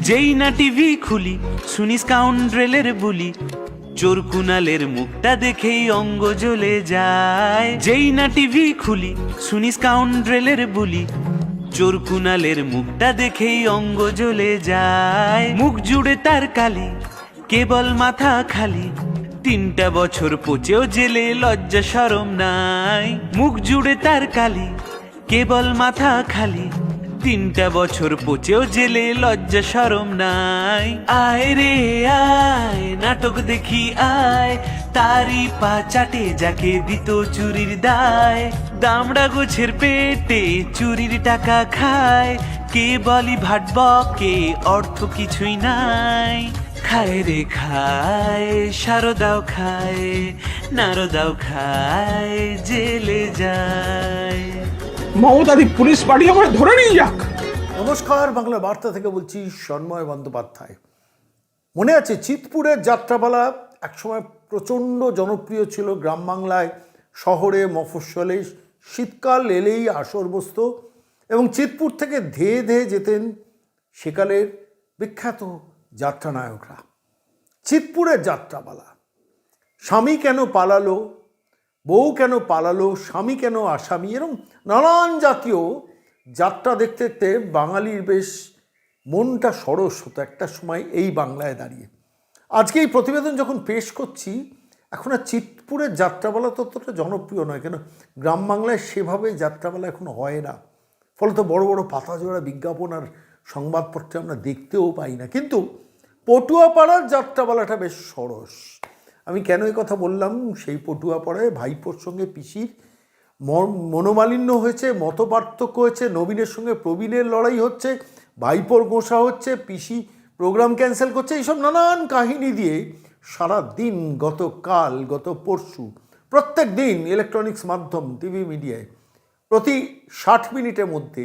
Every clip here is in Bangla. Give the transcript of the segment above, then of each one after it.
যেই না টিভি খুলি শুনি স্কাউন্ড্রেলের বুলি। চোর কুনালের মুখটা দেখেই অঙ্গ জ্বলে যায়। যেই না টিভি খুলি শুনি স্কাউন্ড্রেলের বুলি। চোর কুনালের মুখটা দেখেই অঙ্গ জ্বলে যায়। মুখ জুড়ে তার কালি, কেবল মাথা খালি। তিনটা বছর পচেও জেলে লজ্জা সরম নাই। মুখ জুড়ে তার কালি, কেবল মাথা খালি। তিনটা বছর পচেও জেলে লজ্জা সরম নাই। আয় রে, আয়, নাটক দেখি আয়। তারি পা চাটে যাকে দিত চুরির দায়। দামড়া গোছের পেটে চুরির টাকা খায়। কে বলি ভাটব কে অর্থ কিছুই নাই। খায় রে খায় সারদাও খায়, নারদাও খায়, জেলে যায়। মমতাদি, পুলিশ পার্টি আমার ধরে নিয়ে যাক। নমস্কার, বাংলা বার্তা থেকে বলছি সন্ময় বন্দ্যোপাধ্যায়। মনে আছে চিতপুরের যাত্রাপালা? একসময় প্রচণ্ড জনপ্রিয় ছিল গ্রাম বাংলায়। শহরে মফস্বলে শীতকাল এলেই আসর বসত এবং চিতপুর থেকে ধেয়ে ধেয়ে যেতেন সেকালের বিখ্যাত যাত্রানায়করা। চিতপুরের যাত্রাপালা। স্বামী কেন পালালো? বউ কেন পালালো, স্বামী কেন আসামি এরকম নানান জাতীয় যাত্রা দেখতে দেখতে বাঙালির বেশ মনটা সরস হতো একটা সময় এই বাংলায় দাঁড়িয়ে। আজকে এই প্রতিবেদন যখন পেশ করছি, এখন আর চিতপুরের যাত্রাপালা ততটা জনপ্রিয় নয়, কেন গ্রাম বাংলায় সেভাবে যাত্রাপালা এখন হয় না। ফলত বড় বড় পাতা জোড়া বিজ্ঞাপন আর সংবাদপত্রে আমরা দেখতেও পাই না। কিন্তু পটুয়াপাড়ার যাত্রাপালাটা বেশ সরস। আমি কেন এই কথা বললাম? সেই পটুয়াপাড়ায় ভাইপোর সঙ্গে পিসির মনোমালিন্য হয়েছে মত পার্থক্য হয়েছে, নবীনের সঙ্গে প্রবীণের লড়াই হচ্ছে, ভাইপোর গোসা হচ্ছে, পিসি প্রোগ্রাম ক্যান্সেল করছে, এইসব নানান কাহিনী দিয়ে সারা দিন গতকাল, গত পরশু, প্রত্যেক দিন ইলেকট্রনিক্স মাধ্যম, টিভি মিডিয়ায়, প্রতি ষাট মিনিটের মধ্যে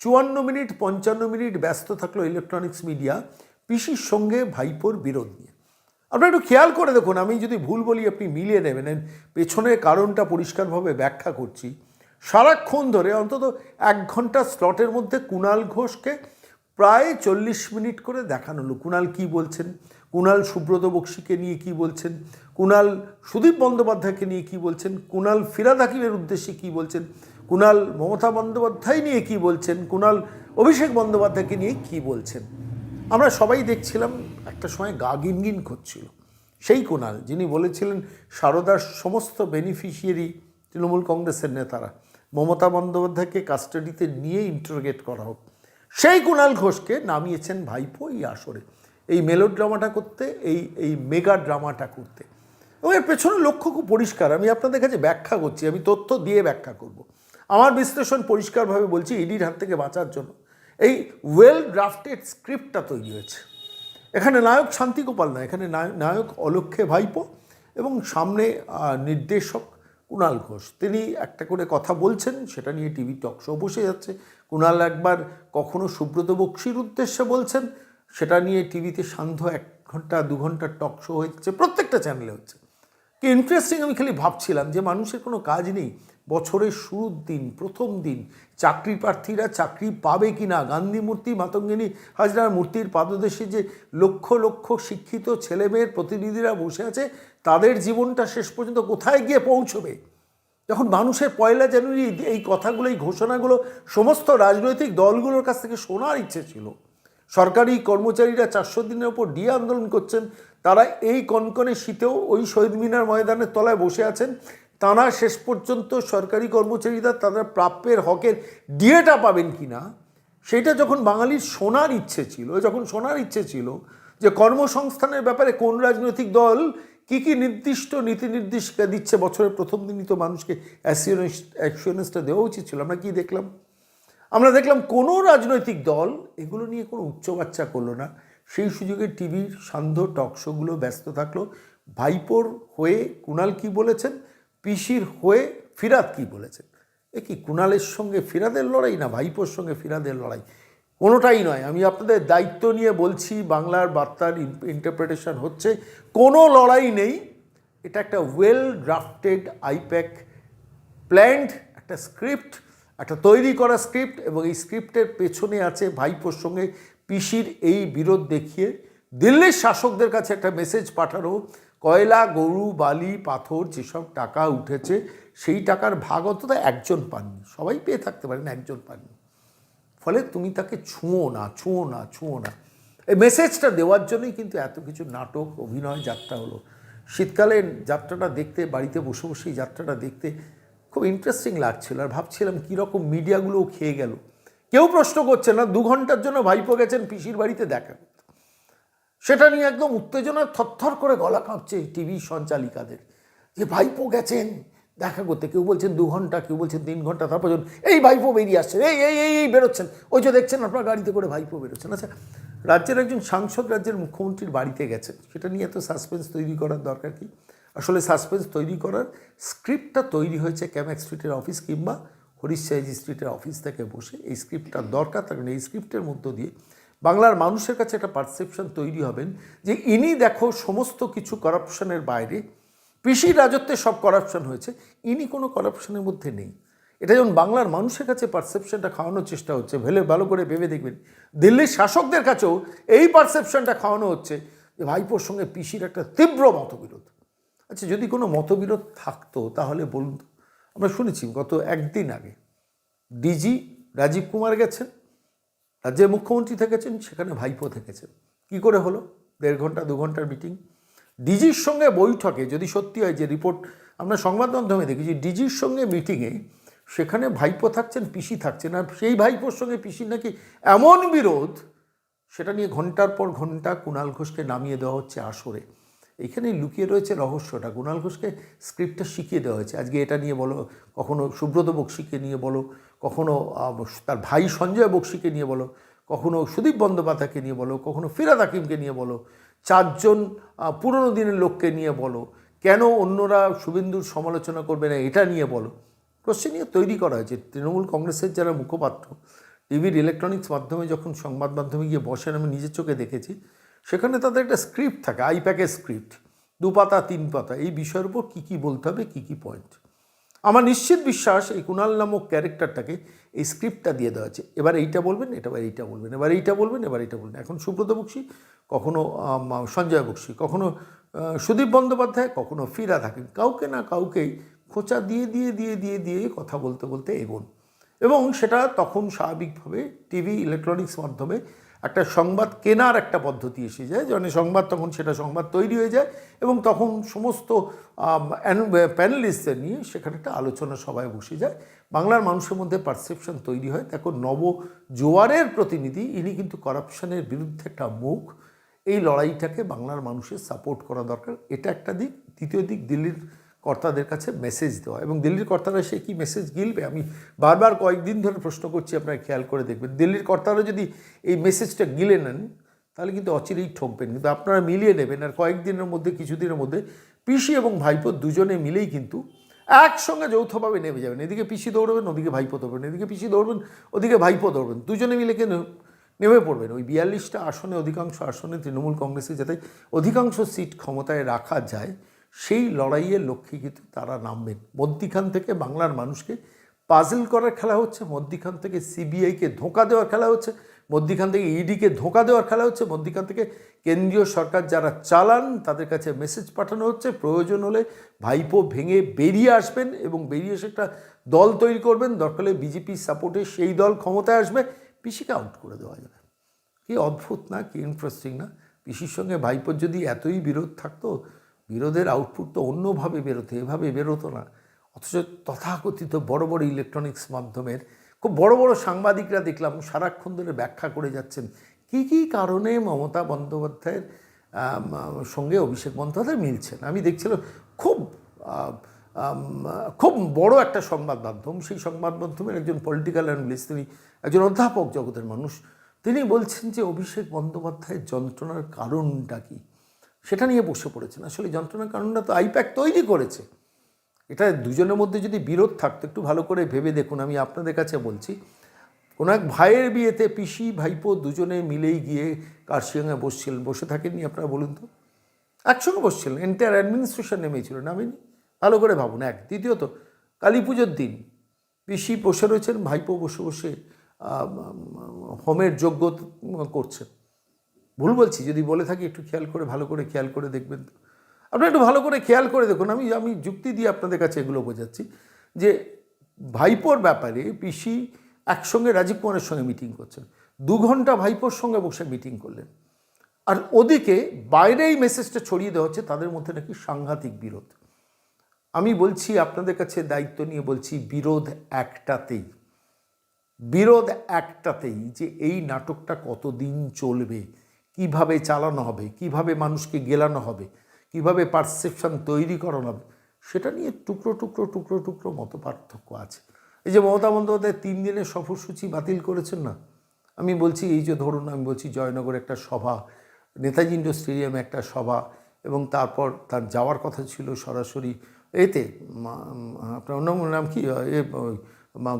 চুয়ান্ন মিনিট, পঞ্চান্ন মিনিট ব্যস্ত থাকল ইলেকট্রনিক্স মিডিয়া, পিসির সঙ্গে ভাইপোর বিরোধ নিয়ে। আপনারা একটু খেয়াল করে দেখুন, আমি যদি ভুল বলি, আপনি মিলিয়ে নেবেন। পেছনের কারণটা পরিষ্কারভাবে ব্যাখ্যা করছি। সারাক্ষণ ধরে অন্তত এক ঘণ্টা স্লটের মধ্যে কুণাল ঘোষকে প্রায় চল্লিশ মিনিট করে দেখানো হলো। কুণাল কী বলছেন? কুণাল সুব্রত বক্সিকে নিয়ে কি বলছেন? কুণাল সুদীপ বন্দ্যোপাধ্যায়কে নিয়ে কি বলছেন? কুণাল ফিরাদ হাকিমের উদ্দেশ্যে কি বলছেন? কুণাল মমতা বন্দ্যোপাধ্যায় নিয়ে কি বলছেন? কুণাল অভিষেক বন্দ্যোপাধ্যায়কে নিয়ে কি বলছেন? আমরা সবাই দেখছিলাম, একটা সময় গা গিনগিন করছিল। সেই কুণাল, যিনি বলেছিলেন সারদার সমস্ত বেনিফিশিয়ারি তৃণমূল কংগ্রেসের নেতারা, মমতা বন্দ্যোপাধ্যায়কে কাস্টাডিতে নিয়ে ইন্টারোগেট করা হোক। সেই কুণাল ঘোষকে নামিয়েছেন ভাইপো এই আসরে, এই মেলো ড্রামাটা করতে, এই এই মেগা ড্রামাটা করতে। এবং এর পেছনে লক্ষ্য খুব পরিষ্কার, আমি আপনাদের কাছে ব্যাখ্যা করছি, আমি তথ্য দিয়ে ব্যাখ্যা করব। আমার বিশ্লেষণ পরিষ্কারভাবে বলছি, ইডির হাত থেকে বাঁচার জন্য। এই ওয়েল ড্রাফটেড স্ক্রিপ্টটা তৈরি হয়েছে। এখানে নায়ক শান্তিগোপাল না, এখানে নায়- নায়ক অলক্ষে ভাইপো এবং সামনে নির্দেশক কুণাল ঘোষ। তিনি একটা করে কথা বলছেন, সেটা নিয়ে টিভি টক শো বসে যাচ্ছে। কুণাল একবার কখনো সুব্রত বক্সির উদ্দেশ্যে বলছেন, সেটা নিয়ে টিভিতে সান্ধ্য এক ঘণ্টা, দু ঘণ্টার টক শো হচ্ছে, প্রত্যেকটা চ্যানেলে হচ্ছে। কি ইন্টারেস্টিং আমি খালি ভাবছিলাম যে মানুষের কোনো কাজ নেই। বছরের শুরুর দিন, প্রথম দিন, চাকরি প্রার্থীরা চাকরি পাবে কি না গান্ধী মূর্তি, মাতঙ্গিনী হাজরার মূর্তির পাদদেশে যে লক্ষ লক্ষ শিক্ষিত ছেলেমেয়ের প্রতিনিধিরা বসে আছে, তাদের জীবনটা শেষ পর্যন্ত কোথায় গিয়ে পৌঁছবে? যখন মানুষের পয়লা জানুয়ারি এই কথাগুলো, এই ঘোষণাগুলো সমস্ত রাজনৈতিক দলগুলোর কাছ থেকে শোনার ইচ্ছে ছিল। সরকারি কর্মচারীরা চারশো দিনের ওপর ডিএ আন্দোলন করছেন, তারা এই কনকনে শীতেও ওই শহীদ মিনার ময়দানের তলায় বসে আছেন। তারা শেষ পর্যন্ত সরকারি কর্মচারীরা তারা প্রাপ্যের হকের ডিএটা পাবেন কি না, সেটা যখন বাঙালির শোনার ইচ্ছে ছিল, যখন শোনার ইচ্ছে ছিল যে কর্মসংস্থানের ব্যাপারে কোন রাজনৈতিক দল কি কি নির্দিষ্ট নীতি নির্দেশিকা দিচ্ছে, বছরের প্রথম দিনই তো মানুষকে অ্যাসিওনেস অ্যাকশনেসটা দেওয়া উচিত ছিল, আমরা কি দেখলাম? আমরা দেখলাম কোনো রাজনৈতিক দল এগুলো নিয়ে কোনো উচ্চ বাচ্চা করল না, সেই সুযোগে টিভির সান্ধ্য টক শোগুলো ব্যস্ত থাকল, ভাইপোর হয়ে কুণাল কি বলেছেন? পিসির হয়ে ফিরাদ কি বলেছেন এ কি কুণালের সঙ্গে ফিরাদের লড়াই না ভাইপোর সঙ্গে ফিরাদের লড়াই? কোনোটাই নয়। আমি আপনাদের দায়িত্ব নিয়ে বলছি, বাংলার বার্তার ইন্টারপ্রিটেশন হচ্ছে, কোনো লড়াই নেই। এটা একটা ওয়েল ড্রাফটেড আইপ্যাক প্ল্যান্ড একটা স্ক্রিপ্ট একটা তৈরি করা স্ক্রিপ্ট এবং এই স্ক্রিপ্টের পেছনে আছে ভাইপোর সঙ্গে পিসির এই বিরোধ দেখিয়ে। দিল্লির শাসকদের কাছে একটা মেসেজ পাঠানো কয়লা, গরু, বালি, পাথর যেসব টাকা উঠেছে, সেই টাকার ভাগ অন্তত একজন পাননি। সবাই পেয়ে থাকতে পারেন, একজন পাননি। ফলে তুমি তাকে ছুঁয়ো না ছুঁয়ো না ছুঁয়ো না। এই মেসেজটা দেওয়ার জন্যই কিন্তু এত কিছু নাটক, অভিনয়, যাত্রা হলো। শীতকালে যাত্রাটা দেখতে, বাড়িতে বসে বসে যাত্রাটা দেখতে খুব ইন্টারেস্টিং লাগছিল। আর ভাবছিলাম কীরকম মিডিয়াগুলোও খেয়ে গেল। কেউ প্রশ্ন করছে না, দু ঘণ্টার জন্য ভাইপো গেছেন, পিসির বাড়িতে দেখা। সেটা নিয়ে একদম উত্তেজনা থরথর করে গলা কাঁপছে টিভি সঞ্চালিকাদের। যে ভাইপো গেছেন, দেখা করতে। কেউ বলছেন দু ঘণ্টা, কেউ বলছেন তিন ঘণ্টা, তারপর এই ভাইপো বেরিয়ে আসছে, এই এই এই এই বেরোচ্ছেন। ওই যে দেখছেন আপনার গাড়িতে করে ভাইপো বেরোচ্ছেন। আচ্ছা রাজ্যের একজন সাংসদ, রাজ্যের মুখ্যমন্ত্রীর বাড়িতে গেছেন, সেটা নিয়ে এত সাসপেন্স তৈরি করার দরকার কি? আসলে সাসপেন্স তৈরি করার স্ক্রিপ্টটা তৈরি হয়েছে ক্যামেক স্ট্রিটের অফিস কিংবা হরিশ স্ট্রিটের অফিস থেকে বসে। এই স্ক্রিপ্টটার দরকার কারণ এই স্ক্রিপ্টের মধ্য দিয়ে বাংলার মানুষের কাছে একটা পারসেপশন তৈরি হবেন যে ইনি দেখো সমস্ত কিছু করাপশনের বাইরে পিসি রাজত্বে সব করাপশন হয়েছে, ইনি কোনো করাপশনের মধ্যে নেই। এটা যেমন বাংলার মানুষের কাছে পারসেপশনটা খাওয়ানোর চেষ্টা হচ্ছে, ভেলে ভালো করে ভেবে দেখবেন, দিল্লির শাসকদের কাছেও এই পারসেপশনটা খাওয়ানো হচ্ছে যে ভাইপোর সঙ্গে পিসির একটা তীব্র মতবিরোধ। আচ্ছা যদি কোনো মতবিরোধ থাকতো তাহলে বলুন আমরা শুনেছি গত একদিন আগে, ডিজি রাজীব কুমার গেছেন রাজ্যের মুখ্যমন্ত্রী থেকেছেন, সেখানে ভাইপো থেকেছেন। কি করে হলো? দেড় ঘণ্টা, দু ঘণ্টার মিটিং। ডিজির সঙ্গে বৈঠকে যদি সত্যি হয় যে রিপোর্ট আমরা সংবাদ মাধ্যমে দেখেছি, ডিজির সঙ্গে মিটিংয়ে সেখানে ভাইপো থাকছেন, পিসি থাকছেন। আর সেই ভাইপোর সঙ্গে পিসির নাকি এমন বিরোধ, সেটা নিয়ে ঘণ্টার পর ঘণ্টা কুণাল ঘোষকে নামিয়ে দেওয়া হচ্ছে আসরে। এখানে লুকিয়ে রয়েছে রহস্যটা। কুণাল ঘোষকে স্ক্রিপ্টটা শিখিয়ে দেওয়া হয়েছে। আজকে এটা নিয়ে বলো, কখনো সুব্রত বক্সিকে নিয়ে বলো কখনো তার ভাই সঞ্জয় বক্সিকে নিয়ে বলো, কখনো সুদীপ বন্দ্যোপাধ্যায়কে নিয়ে বলো, কখনো ফিরাদ হাকিমকে নিয়ে বলো, চারজন পুরনো দিনের লোককে নিয়ে বলো, কেন অন্যরা শুভেন্দুর সমালোচনা করবে না এটা নিয়ে বলো। প্রশ্ননীয় তৈরি করা হয়েছে। তৃণমূল কংগ্রেসের যারা মুখপাত্র, টিভির ইলেকট্রনিক্স মাধ্যমে যখন সংবাদ মাধ্যমে গিয়ে বসেন, আমি নিজের চোখে দেখেছি, সেখানে তাদের একটা স্ক্রিপ্ট থাকে আইপ্যাকের স্ক্রিপ্ট দু পাতা তিন পাতা এই বিষয়ের উপর কী কী বলতে হবে, কী কী পয়েন্ট আমার নিশ্চিত বিশ্বাস এই কুণাল নামক ক্যারেক্টারটাকে এই স্ক্রিপ্টটা দিয়ে দেওয়া আছে এবার এইটা বলবেন এটা এইটা বলবেন, এবার এইটা বলবেন, এবার এইটা বলবেন। এখন সুব্রত বক্সি কখনও সঞ্জয় বক্সি কখনও সুদীপ বন্দ্যোপাধ্যায় কখনও ফিরা থাকেন। কাউকে না কাউকেই খোঁচা দিয়ে দিয়ে দিয়ে দিয়ে দিয়ে কথা বলতে বলতে এগোন। এবং সেটা তখন স্বাভাবিকভাবে টিভি, ইলেকট্রনিক্স মাধ্যমে একটা সংবাদ কেনার একটা পদ্ধতি এসে যায় মানে সংবাদ তখন সেটা সংবাদ তৈরি হয়ে যায় এবং তখন সমস্ত প্যানেলিস্টদের নিয়ে সেখানে একটা আলোচনা সভায় বসে যায়। বাংলার মানুষের মধ্যে পারসেপশন তৈরি হয়। দেখো, নব জোয়ারের প্রতিনিধি, ইনি কিন্তু করাপশনের বিরুদ্ধে একটা মুখ। এই লড়াইটাকে বাংলার মানুষের সাপোর্ট করা দরকার। এটা একটা দিক। দ্বিতীয় দিক, দিল্লির কর্তাদের কাছে মেসেজ দেওয়া। এবং দিল্লির কর্তারা সে কি মেসেজ গিলবে? আমি বারবার কয়েকদিন ধরে প্রশ্ন করছি, আপনারা খেয়াল করে দেখবেন। দিল্লির কর্তারা যদি এই মেসেজটা গিলে নেন, তাহলে কিন্তু অচিরেই ঠকবেন। কিন্তু আপনারা মিলিয়ে নেবেন। আর কয়েকদিনের মধ্যে, কিছুদিনের মধ্যে পিসি এবং ভাইপো দুজনে মিলেই কিন্তু একসঙ্গে যৌথভাবে নেমে যাবেন। এদিকে পিসি দৌড়বেন, ওদিকে ভাইপো দৌড়বেন। এদিকে পিসি দৌড়বেন, ওদিকে ভাইপো দৌড়বেন। দুজনে মিলে কিন্তু নেমে পড়বেন। ওই বিয়াল্লিশটা আসনে, অধিকাংশ আসনে তৃণমূল কংগ্রেসে যাতে অধিকাংশ সিট ক্ষমতায় রাখা যায় সেই লড়াইয়ের লক্ষ্যে কিন্তু তারা নামবেন। মধ্যিখান থেকে বাংলার মানুষকে পাজল করার খেলা হচ্ছে মধ্যিখান থেকে সিবিআইকে ধোঁকা দেওয়ার খেলা হচ্ছে মধ্যিখান থেকে ইডিকে ধোঁকা দেওয়ার খেলা হচ্ছে মধ্যিখান থেকে কেন্দ্রীয় সরকার যারা চালান তাদের কাছে মেসেজ পাঠানো হচ্ছে, প্রয়োজন হলে ভাইপো ভেঙে বেরিয়ে আসবেন এবং বেরিয়ে এসে একটা দল তৈরি করবেন। দরকার হলে বিজেপির সাপোর্টে সেই দল ক্ষমতায় আসবে। পিসিকে আউট করে দেওয়া যাবে। কি অদ্ভুত না, কি ইন্টারেস্টিং না। পিসির সঙ্গে ভাইপোর যদি এতই বিরোধ থাকতো বিরোধের আউটপুট তো অন্যভাবে বেরোতো, এভাবে বেরোতো না। অথচ তথাকথিত বড় বড় ইলেকট্রনিক্স মাধ্যমের খুব বড় বড় সাংবাদিকরা দেখলাম সারাক্ষণ ধরে ব্যাখ্যা করে যাচ্ছেন, কি কি কারণে মমতা বন্দ্যোপাধ্যায়ের সঙ্গে অভিষেক বন্দ্যোপাধ্যায় মিলছেন? আমি দেখছিলাম খুব খুব বড় একটা সংবাদ মাধ্যম, সেই সংবাদ মাধ্যমের একজন পলিটিক্যাল অ্যানালিস্ট তিনি একজন অধ্যাপক জগতের মানুষ, তিনি বলছেন যে অভিষেক বন্দ্যোপাধ্যায়ের যন্ত্রণার কারণটা কী? সেটা নিয়ে বসে পড়েছেন। আসলে যন্ত্রণার কারণটা তো আইপ্যাক তৈরি করেছে। এটা দুজনের মধ্যে যদি বিরোধ থাকতো, একটু ভালো করে ভেবে দেখুন, আমি আপনাদের কাছে বলছি। কোনো এক ভাইয়ের বিয়েতে পিসি, ভাইপো দুজনে মিলেই গিয়ে কার্শিয়াঙে বসছিলেন বসে থাকেননি আপনারা বলুন তো? একসঙ্গে বসছিলেন এন্টায়ার অ্যাডমিনিস্ট্রেশন নেমেছিল, নামেনি? ভালো করে ভাবুন, এক। দ্বিতীয়ত, কালী পুজোর দিন, পিসি বসে রয়েছেন, ভাইপো বসে বসে হোমের যোগ্য করছেন। ভুল বলছি, যদি বলে থাকি একটু খেয়াল করে, ভালো করে খেয়াল করে দেখবেন তো। আপনারা একটু ভালো করে খেয়াল করে দেখুন, আমি আমি যুক্তি দিয়ে আপনাদের কাছে এগুলো বোঝাচ্ছি যে ভাইপোর ব্যাপারে পিসি একসঙ্গে রাজীব কুমারের সঙ্গে মিটিং করছেন। দু ঘণ্টা ভাইপোর সঙ্গে বসে মিটিং করলেন। আর ওদিকে বাইরে এই মেসেজটা ছড়িয়ে দেওয়া হচ্ছে, তাদের মধ্যে নাকি সাংঘাতিক বিরোধ। আমি বলছি, আপনাদের কাছে দায়িত্ব নিয়ে বলছি, বিরোধ একটাতেই। বিরোধ একটাতেই যে এই নাটকটা কতদিন চলবে কীভাবে চালানো হবে, কীভাবে মানুষকে গেলানো হবে, কীভাবে পারসেপশন তৈরি করানো হবে, সেটা নিয়ে টুকরো টুকরো টুকরো টুকরো মতো পার্থক্য আছে। এই যে মমতা বন্দ্যোপাধ্যায় তিন দিনের সফরসূচি বাতিল করেছেন না? আমি বলছি, এই যে ধরুন, আমি বলছি জয়নগর একটা সভা, নেতাজি ইন্ডোর স্টেডিয়ামে একটা সভা এবং তারপর তার যাওয়ার কথা ছিল সরাসরি এতে আপনার অন্য নাম কি? এ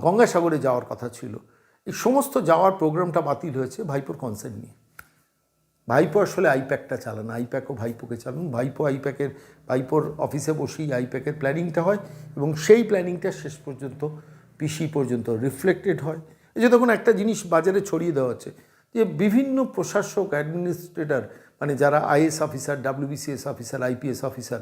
গঙ্গাসাগরে যাওয়ার কথা ছিল। এই সমস্ত যাওয়ার প্রোগ্রামটা বাতিল হয়েছে ভাইপোর কনসেন্ট নিয়ে। ভাইপো আসলে আইপ্যাকটা চালান, আইপ্যাকও ভাইপোকে চালান। ভাইপো আইপ্যাকের, ভাইপোর অফিসে বসেই আইপ্যাকের প্ল্যানিংটা হয় এবং সেই প্ল্যানিংটা শেষ পর্যন্ত, পিসি পর্যন্ত রিফ্লেক্টেড হয়। এই যে তখন একটা জিনিস বাজারে ছড়িয়ে দেওয়া হচ্ছে যে বিভিন্ন প্রশাসক অ্যাডমিনিস্ট্রেটর মানে যারা IAS officer, WBCS officer, IPS officer,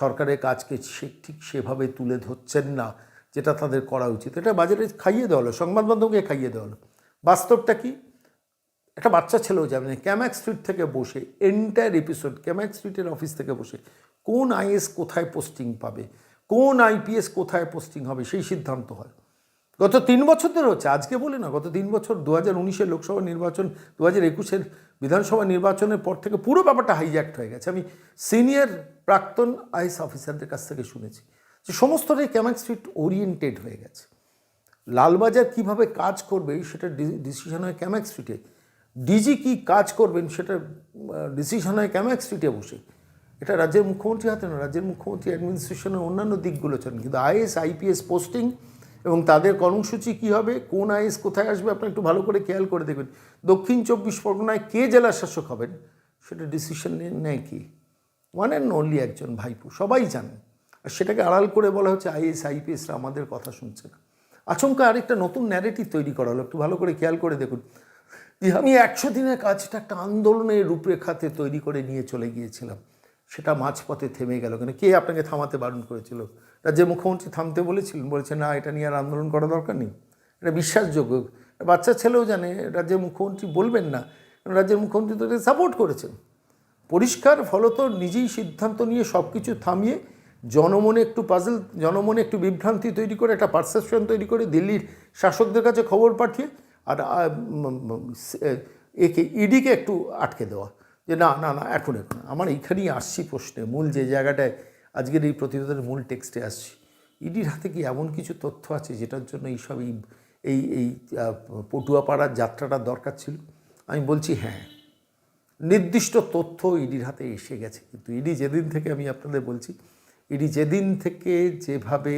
সরকারের কাজকে সে ঠিক সেভাবে তুলে ধরছেন না, যেটা তাদের করা উচিত। এটা বাজারে খাইয়ে দেওয়া হলো, সংবাদ মাধ্যমকে খাইয়ে দেওয়া হলো। বাস্তবটা কি? একটা বাচ্চা ছেলেও যাবে না ক্যাম্যাক স্ট্রিট থেকে বসে এন্টায়ার এপিসোড ক্যাম্যাক স্ট্রিটের অফিস থেকে বসে, কোন আইএস কোথায় পোস্টিং পাবে, কোন আইপিএস কোথায় পোস্টিং হবে, সেই সিদ্ধান্ত হয়। গত তিন বছর ধরে হচ্ছে, আজকে বলি না, গত তিন বছর দু হাজার উনিশের লোকসভা নির্বাচন, দু হাজার একুশের বিধানসভা নির্বাচনের পর থেকে পুরো ব্যাপারটা হাইজ্যাক্ট হয়ে গেছে। আমি সিনিয়র প্রাক্তন আইএস অফিসারদের কাছ থেকে শুনেছি যে সমস্তটাই ক্যাম্যাক স্ট্রিট ওরিয়েন্টেড হয়ে গেছে। লালবাজার কীভাবে কাজ করবে, সেটা ডিসিশন হয় ক্যাম্যাক স্ট্রিটে ডিজি কি কাজ করবেন সেটা ডিসিশন হয় ক্যাম্যাক স্ট্রিটে বসে? এটা রাজ্যের মুখ্যমন্ত্রী হাতে না, রাজ্যের মুখ্যমন্ত্রী অ্যাডমিনিস্ট্রেশনের অন্যান্য দিকগুলো চান। কিন্তু আইএস আইপিএস পোস্টিং এবং তাদের কর্মসূচি কী হবে, কোন আইএস কোথায় আসবে আপনি একটু ভালো করে খেয়াল করে দেখবেন। দক্ষিণ চব্বিশ পরগনায় কে জেলা শাসক হবেন? সেটা ডিসিশন নেয় কি? ওয়ান অ্যান্ড অনলি একজন ভাইপো, সবাই জানেন আর সেটাকে আড়াল করে বলা হচ্ছে আইএস আইপিএসরা আমাদের কথা শুনছে না। আচমকা আরেকটা নতুন ন্যারেটিভ তৈরি করা হলো, একটু ভালো করে খেয়াল করে দেখুন। আমি একশো দিনের কাজটা একটা আন্দোলনের রূপরেখাতে তৈরি করে নিয়ে চলে গিয়েছিলাম। সেটা মাঝপথে থেমে গেল কেন? কে আপনাকে থামাতে বারণ করেছিল? রাজ্যের মুখ্যমন্ত্রী থামতে বলেছিলেন বলেছে না, এটা নিয়ে আর আন্দোলন করা দরকার নেই। এটা বিশ্বাসযোগ্য। বাচ্চা ছেলেও জানে, রাজ্যের মুখ্যমন্ত্রী বলবেন না। রাজ্যের মুখ্যমন্ত্রী তো সাপোর্ট করেছেন। পরিষ্কার, ফলত নিজেই সিদ্ধান্ত নিয়ে সব কিছু থামিয়ে জনমনে একটু পাজল জনমনে একটু বিভ্রান্তি তৈরি করে, একটা পারসেপশন তৈরি করে দিল্লির শাসকদের কাছে খবর পাঠিয়ে আর একে ইডিকে একটু আটকে দেওয়া। যে না না না, এখন এখন। আমার এইখানেই আসছি প্রশ্নে। মূল যে জায়গাটায় আজকের এই প্রতিবেদনের মূল টেক্সটে আসছি। ইডির হাতে কি এমন কিছু তথ্য আছে যেটার জন্য এইসব এই এই এই পটুয়াপাড়ার যাত্রাটা দরকার ছিল? আমি বলছি হ্যাঁ। নির্দিষ্ট তথ্য ইডির হাতে এসে গেছে। কিন্তু ইডি যেদিন থেকে আমি আপনাদের বলছি, ইডি যেদিন থেকে যেভাবে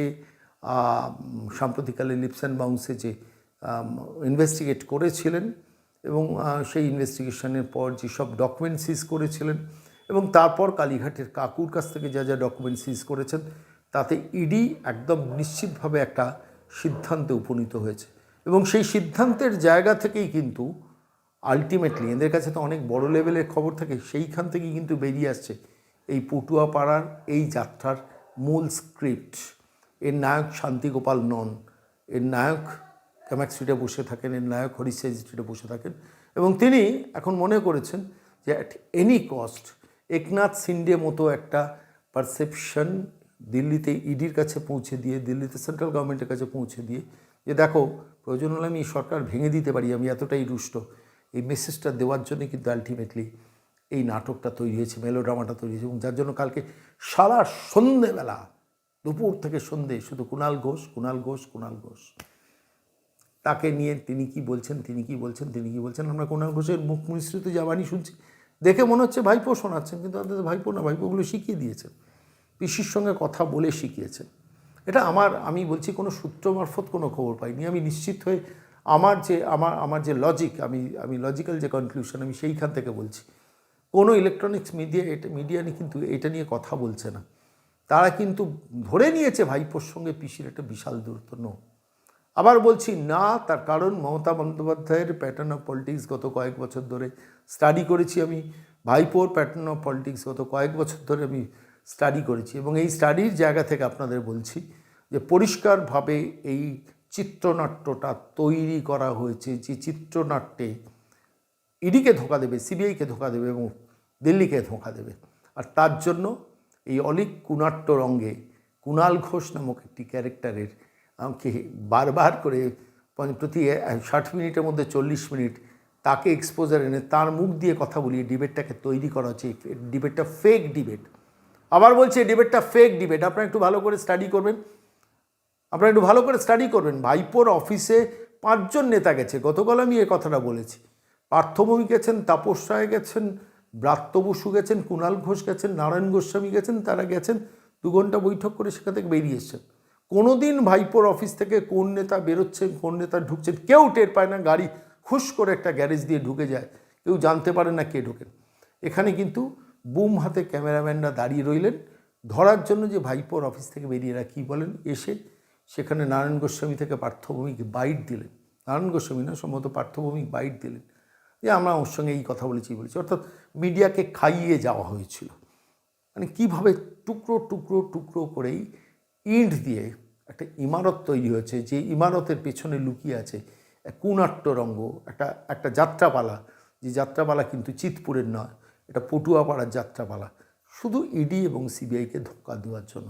সাম্প্রতিককালে লিপস অ্যান্ড বাউন্সে যে ইনভেস্টিগেট করেছিলেন এবং সেই ইনভেস্টিগেশনের পর যেসব ডকুমেন্ট সিজ করেছিলেন এবং তারপর কালীঘাটের কাকুর কাছ থেকে যা যা ডকুমেন্ট সিজ করেছেন, তাতে ইডি একদম নিশ্চিতভাবে একটা সিদ্ধান্তে উপনীত হয়েছে। এবং সেই সিদ্ধান্তের জায়গা থেকেই কিন্তু আলটিমেটলি এদের কাছে তো অনেক বড় লেভেলের খবর থাকে, সেইখান থেকেই কিন্তু বেরিয়ে আসছে এই পটুয়া পাড়ার এই যাত্রার মূল স্ক্রিপ্ট এর নায়ক শান্তিগোপাল নন, এর নায়ক ক্যামাক স্ট্রিটে বসে থাকেন, এর নায়ক হরিশাই স্ট্রিটে বসে থাকেন এবং তিনি এখন মনে করেছেন যে at any cost Eknath Shinde মতো একটা পারসেপশন দিল্লিতে ইডির কাছে পৌঁছে দিয়ে, দিল্লিতে সেন্ট্রাল গভর্নমেন্টের কাছে পৌঁছে দিয়ে যে দেখো প্রয়োজন হলে আমি সরকার ভেঙে দিতে পারি, আমি এতটাই রুষ্ট। এই মেসেজটা দেওয়ার জন্য কিন্তু আলটিমেটলি এই নাটকটা তৈরি হয়েছে মেলোড্রামাটা তৈরি হয়েছে এবং যার জন্য কালকে সারা সন্ধেবেলা, দুপুর থেকে সন্ধে, শুধু কুণাল ঘোষ কুণাল ঘোষ কুণাল ঘোষ। তাকে নিয়ে তিনি কি বলছেন, তিনি কি বলছেন, তিনি কি বলছেন, আমরা কুণাল ঘোষের মুখ মিশ্রিত জাবানি শুনছি, দেখে মনে হচ্ছে ভাইপো শোনাচ্ছেন, কিন্তু তাদের ভাইপো না, ভাইপোগুলো শিখিয়ে দিয়েছেন, পিসির সঙ্গে কথা বলে শিখিয়েছেন। এটা আমার, আমি বলছি কোনো সূত্র মারফত কোনো খবর পাইনি, আমি নিশ্চিত হয়ে আমার যে, আমার আমার যে লজিক আমি আমি লজিক্যাল যে কনক্লুশন আমি সেইখান থেকে বলছি। কোনো ইলেকট্রনিক্স মিডিয়া এটা মিডিয়া নিয়ে কিন্তু এটা নিয়ে কথা বলছে না। তারা কিন্তু ধরে নিয়েছে ভাইপোর সঙ্গে পিসির একটা বিশাল দূরত্ব নো আবার বলছি, না, তার কারণ মমতা বন্দ্যোপাধ্যায়ের প্যাটার্ন অফ পলিটিক্স গত কয়েক বছর ধরে স্টাডি করেছি আমি। ভাইপোর প্যাটার্ন অফ পলিটিক্স গত কয়েক বছর ধরে আমি স্টাডি করেছি এবং এই স্টাডির জায়গা থেকে আপনাদের বলছি যে, পরিষ্কারভাবে এই চিত্রনাট্যটা তৈরি করা হয়েছে, যে চিত্রনাট্যে ইডিকে ধোকা দেবে সিবিআইকে ধোকা দেবে এবং দিল্লিকে ধোকা দেবে। আর তার জন্য এই অলিক কুনাট্য রঙ্গে কুণাল ঘোষ নামক একটি ক্যারেক্টারের আমাকে বারবার করে প্রতি ষাট মিনিটের মধ্যে চল্লিশ মিনিট তাকে এক্সপোজার এনে তার মুখ দিয়ে কথা বলিয়ে ডিবেটটাকে তৈরি করা হচ্ছে। ডিবেটটা ফেক ডিবেট আবার বলছি ডিবেটটা ফেক ডিবেট আপনারা একটু ভালো করে স্টাডি করবেন। আপনারা একটু ভালো করে স্টাডি করবেন। ভাইপোর অফিসে পাঁচজন নেতা গেছে। গতকাল আমি এ কথাটা বলেছি। পার্থভূমি গেছেন, তাপস রায় গেছেন, ব্রাত্য বসু গেছেন, কুণাল ঘোষ গেছেন, নারায়ণ গোস্বামী গেছেন, তারা গেছেন। দু ঘণ্টা বৈঠক করে সেখান থেকে বেরিয়ে এসছেন। কোনো দিন ভাইপোর অফিস থেকে কোন নেতা বেরোচ্ছেন কোন নেতা ঢুকছেন কেউ টের পায় না, গাড়ি খুশ করে একটা গ্যারেজ দিয়ে ঢুকে যায়। কেউ জানতে পারে না কে ঢোকেন। এখানে কিন্তু বুম হাতে ক্যামেরাম্যানরা দাঁড়িয়ে রইলেন। ধরার জন্য যে ভাইপোর অফিস থেকে বেরিয়ে এরা কী বলেন? এসে সেখানে নারায়ণ গোস্বামী থেকে পার্থভূমিকে বাইট দিলেন। নারায়ণ গোস্বামী না, সম্ভবত পার্থভূমিক বাইট দিলেন। যে আমরা ওর সঙ্গে এই কথা বলেছি বলেছি। অর্থাৎ মিডিয়াকে খাইয়ে যাওয়া হয়েছিল। মানে কীভাবে টুকরো টুকরো টুকরো করেই ইট দিয়ে একটা ইমারত তৈরি হয়েছে, যে ইমারতের পেছনে লুকিয়ে আছে এক কুনাট্য রঙ্গ, একটা একটা যাত্রাপালা। যে যাত্রাপালা কিন্তু চিতপুরের নয়, এটা পটুয়াপাড়ার যাত্রাপালা। শুধু ইডি এবং সিবিআইকে ধোকা দেওয়ার জন্য।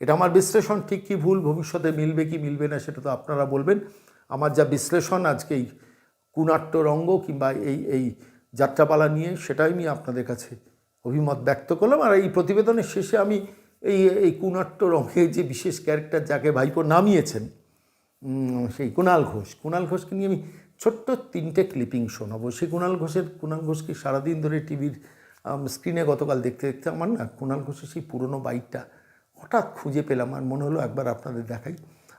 এটা আমার বিশ্লেষণ, ঠিক কি ভুল, ভবিষ্যতে মিলবে কি মিলবে না সেটা তো আপনারা বলবেন। আমার যা বিশ্লেষণ আজকে এই কুনাট্য রঙ্গ কিংবা এই এই যাত্রাপালা নিয়ে, সেটাই আমি আপনাদের কাছে অভিমত ব্যক্ত করলাম। আর এই প্রতিবেদনের শেষে আমি এই এই কুনাট্য রঙের যে বিশেষ ক্যারেক্টার যাকে ভাইপো নামিয়েছেন সেই কুণাল ঘোষ। কুণাল ঘোষকে নিয়ে আমি ছোট্ট তিনটে ক্লিপিং শোনাবো। সেই কুণাল ঘোষের, কুণাল ঘোষকে সারাদিন ধরে টিভির স্ক্রিনে গতকাল দেখতে দেখতে আমার না কুণাল ঘোষের সেই পুরনো বাইকটা হঠাৎ খুঁজে পেলাম আর মনে হলো একবার আপনাদের দেখাই।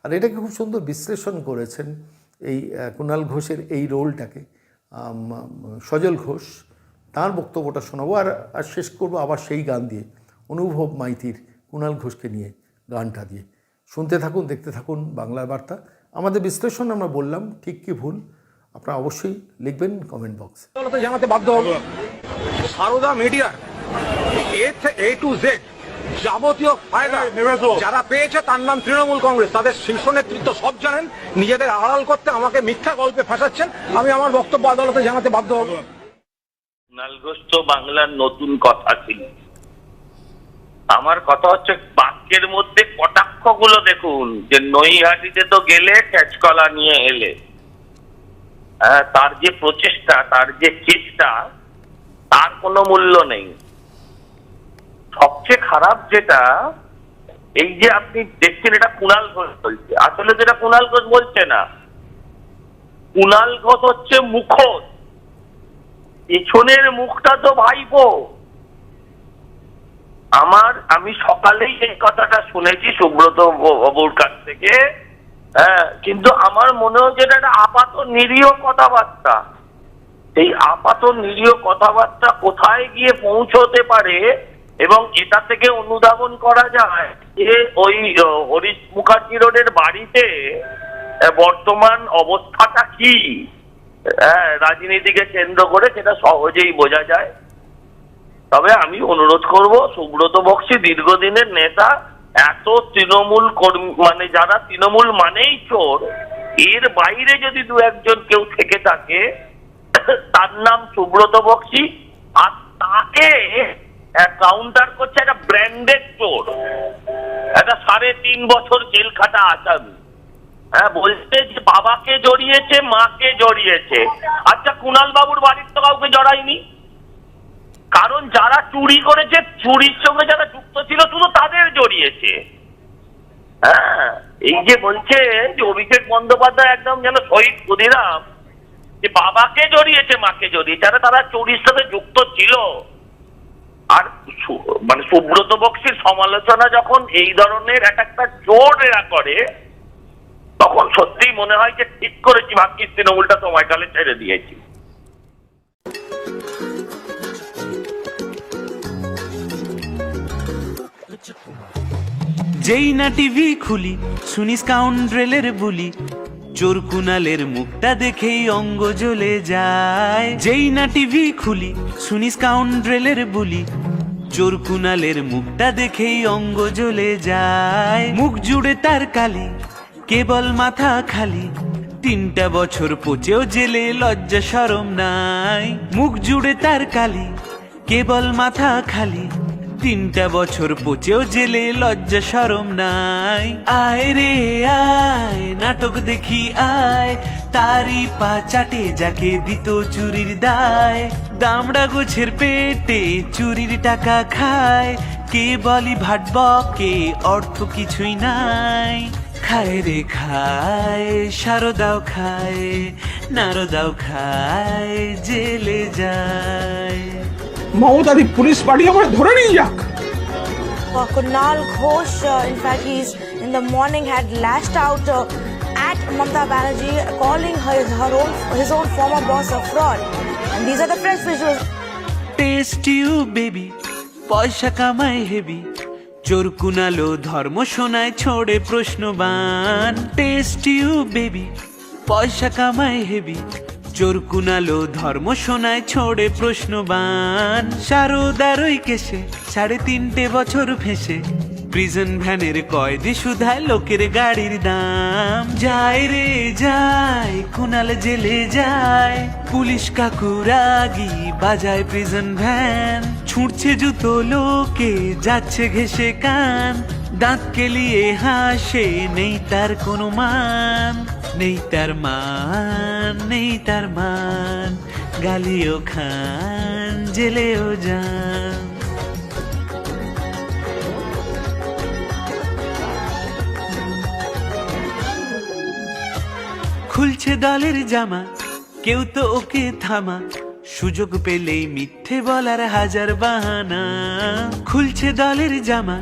আর এটাকে খুব সুন্দর বিশ্লেষণ করেছেন এই কুণাল ঘোষের এই রোলটাকে সজল ঘোষ, তার বক্তব্যটা শোনাবো আর শেষ করব আবার সেই গান দিয়ে। অনুভব মাইতির কুণাল ঘোষকে নিয়ে গানটা দিয়ে। শুনতে থাকুন দেখতে থাকুন বাংলার বার্তা। আমাদের বিশ্লেষণ আমরা বললাম ঠিক কি ভুল? আপনারা অবশ্যই লিখবেন কমেন্ট বক্সে আদালতে জানাতে বাধ্য হব। Saradha media A to Z যাবতীয় ফায়দা যারা পেয়েছে তার নাম তৃণমূল কংগ্রেস। তাদের শীর্ষ নেতৃত্ব সব জানেন নিজেদের আড়াল করতে আমাকে মিথ্যা গল্পে ফাঁসাচ্ছেন। আমি আমার বক্তব্য আদালতে জানাতে বাধ্য হব। নালগ্রস্ত বাংলার নতুন কথা ছিল। আমার কথা হচ্ছে বাক্যের মধ্যে কটাক্ষগুলো দেখুন যে নৈহাটিতে তো গেলে ক্যাচকলা নিয়ে এলে। হ্যাঁ, তার যে প্রচেষ্টা তার যে চেষ্টা তার কোনো মূল্য নেই। সবচেয়ে খারাপ যেটা এই যে আপনি দেখছেন এটা কুণাল ঘোষ বলছে। আসলে যেটা কুণাল ঘোষ বলছে না। কুণাল ঘোষ হচ্ছে মুখোশ। পেছনের মুখটা তো ভাইপো। আমার, আমি সকালেই এই কথাটা শুনেছি সুব্রত বাবুর কাছ থেকে। হ্যাঁ কিন্তু আমার মনে হচ্ছে এটা একটা আপাত নিরীহ কথাবার্তা। এই আপাত নিরীহ কথাবার্তা কোথায় গিয়ে পৌঁছতে পারে এবং এটা থেকে অনুধাবন করা যায় যে ওই হরিশ মুখার্জি রোডের বাড়িতে বর্তমান অবস্থাটা কি? হ্যাঁ রাজনীতিকে কেন্দ্র করে সেটা সহজেই বোঝা যায়। তবে আমি অনুরোধ করব, সুব্রত বক্সি, দীর্ঘদিনের নেতা, এত তৃণমূল কর্মী মানে যারা তৃণমূল মানেই চোর, এর বাইরে যদি দু একজন কেউ থেকে থাকে, তার নাম সুব্রত বক্সি, আর তাকে কাউন্টার করছে একটা ব্র্যান্ডেড চোর। একটা সাড়ে তিন বছর জেল খাটা আসামি। হ্যাঁ বলছে যে বাবাকে জড়িয়েছে, মাকে জড়িয়েছে। আচ্ছা কুণাল বাবুর বাড়ির তো কাউকে জড়ায়নি। কারণ যারা চুরি করেছে, চুরির সঙ্গে যারা যুক্ত ছিল, শুধু তাদের জড়িয়েছে। হ্যাঁ এই যে বলছে যে অভিষেক বন্দ্যোপাধ্যায় একদম যেন শহীদ ক্ষুদিরাম, যে বাবাকে জড়িয়েছে, মাকে জড়িয়েছে আরে তারা চুরির সাথে যুক্ত ছিল। আর মানে সুব্রত বক্সির সমালোচনা যখন এই ধরনের এক একটা জোর এরা করে, তখন সত্যিই মনে হয় যে ঠিক করেছি, ভাগ্যিস তৃণমূলটা সময়কালে ছেড়ে দিয়েছি। যেই না টিভি খুলি শুনি স্কাউন্ড্রেলের বুলি। চোর কুনালের মুখটা দেখেই অঙ্গ জ্বলে যায়। যেই না টিভি খুলি শুনি স্কাউন্ড্রেলের বুলি। চোর কুনালের মুখটা দেখেই অঙ্গ জ্বলে যায়। মুখ জুড়ে তার কালি, কেবল মাথা খালি। তিনটা বছর পচেও জেলে লজ্জা সরম নাই। মুখ জুড়ে তার কালি, কেবল মাথা খালি। তিনটা বছর পচেও জেলে লজ্জা সরম নাই। আয় রে আয়, নাটক দেখি আয়। তারি পা চাটে যাকে দিত চুরির দায়। দামড়া গোছের পেটে চুরির টাকা খায়। কে বলি ভাটব কে অর্থ কিছুই নাই। খায় রে খায় সারদাও খায়, নারদাও খায়, জেলে যায়। মমতাদি পুলিশ পার্টি আমার ধরে নিয়ে যাক Uh, Kunal Ghosh, uh, in fact, he's in the morning had lashed out uh, at Mamta Banerjee, calling her, her own his own former boss a fraud. And these are the fresh visuals. Test you baby পয়সা কামাই হেবি চোর কুনালো ধর্ম শোনায় ছোড়ে প্রশ্নবান টেস্ট ইউ বেবি পয়সা কামাই হেবি চোর কুনালো ধর্ম শোনায়, ছোড়ে প্রশ্নবান। সারদারই কেসে সাড়ে তিনটে বছর ফেসে প্রিজন ভ্যানের কয়দি সুধায় লোকের গাড়ির দাম। যায় রে যায়, কুনাল জেলে যায়। পুলিশ কাকু রাগি, বাজায় প্রিজন ভ্যান ছুটছে জুতো লোকে, যাচ্ছে ঘেসে কান। দাঁত কেলিয়ে হাসে, নেই তার কোনো মান। নেই তার মান, নেই তার মান, গালিও খান, জেলেও যান। খুলছে দলের জামা, কেউ তো ওকে থামা, সুযোগ পেলেই মিথ্যে বলার হাজার বাহানা। খুলছে দলের জামা,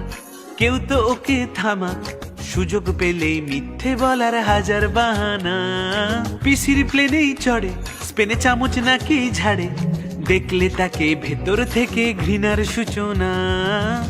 কেউ তো ওকে থামা সুযোগ পেলেই মিথ্যে বলার হাজার বাহানা। পিসির প্লেনেই চড়ে, স্পেনে চামচ নাকি ঝাড়ে। দেখলে তাকে ভেতর থেকে ঘৃণার সূচনা।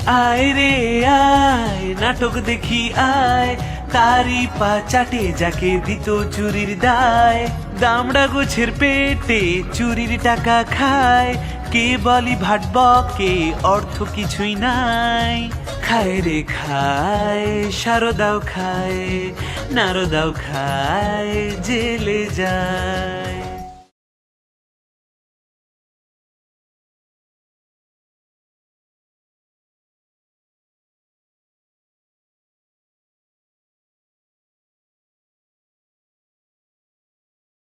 আয় রে, আয়, নাটক দেখি আয়। তারি পা চাটে যাকে দিত চুরির দায়। দামড়া গোছের পেটে চুরির টাকা খায়। কে বলি ভাটব কে অর্থ কিছুই নাই। খায় রে খায় সারদাও খায় নারদাও খায় জেলে যায়।